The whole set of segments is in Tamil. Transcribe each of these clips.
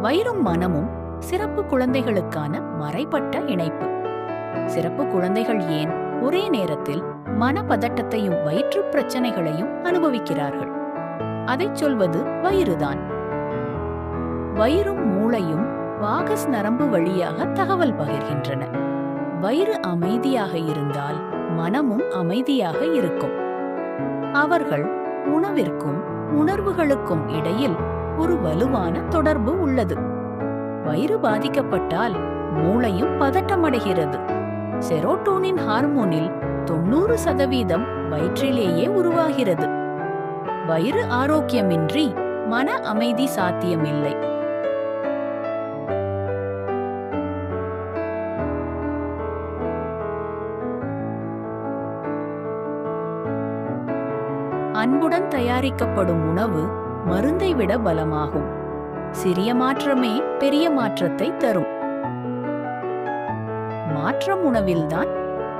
வயிறும் மனமும் சிறப்பு குழந்தைகளுக்கான மறைப்பட்ட இணைப்பு. சிறப்பு குழந்தைகள் ஏன் ஒரே நேரத்தில் மனப்பதட்டத்தையும் வயிற்று பிரச்சனைகளையும் அனுபவிக்கிறார்கள்? அதை சொல்வது வயிறுதான். வயிறும் மூளையும் வாகஸ் நரம்பு வழியாக தகவல் பகிர்கின்றன. வயிறு அமைதியாக இருந்தால் மனமும் அமைதியாக இருக்கும். அவர்கள் உணவிற்கும் உணர்வுகளுக்கும் இடையில் ஒரு வலுவான தொடர்பு உள்ளது. வயிறு பாதிக்கப்பட்டால் மூளையும் பதட்டமடைகிறது. செரோட்டோனின் ஹார்மோனில் தொண்ணூறு சதவீதம் வயிற்றிலேயே உருவாகிறது. வயிறு ஆரோக்கியமின்றி மன அமைதி சாத்தியமில்லை. அன்புடன் தயாரிக்கப்படும் உணவு மருந்தை விட பலமாகும். சிறிய மாற்றமே பெரிய மாற்றத்தை தரும். மாற்றம் உணவில்தான்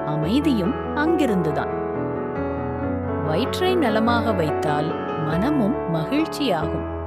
அமைதியும் அங்கிருந்துதான். வயிற்றை நலமாக வைத்தால் மனமும் மகிழ்ச்சியாகும்.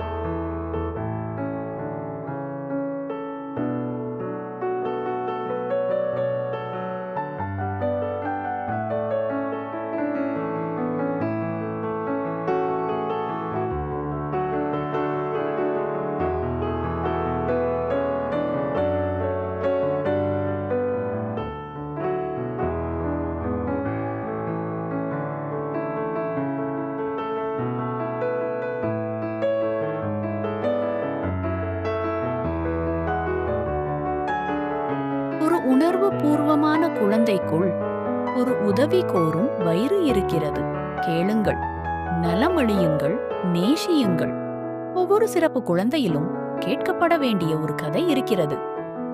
உணர்வு பூர்வமான குழந்தைக்குள் ஒரு உதவி கோரும் வயிறு இருக்கிறது. கேளுங்கள் நலமழியுங்கள் நேசியுங்கள். ஒவ்வொரு சிறப்பு குழந்தையிலும் கேட்கப்பட வேண்டிய ஒரு கதை இருக்கிறது.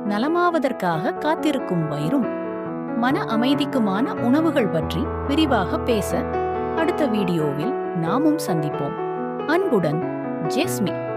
நலமாவதற்காக காத்திருக்கும் வயிறும் மன அமைதிக்குமான உணவுகள் பற்றி விரிவாக பேச அடுத்த வீடியோவில் நாமும் சந்திப்போம். அன்புடன் ஜெஸ்மி.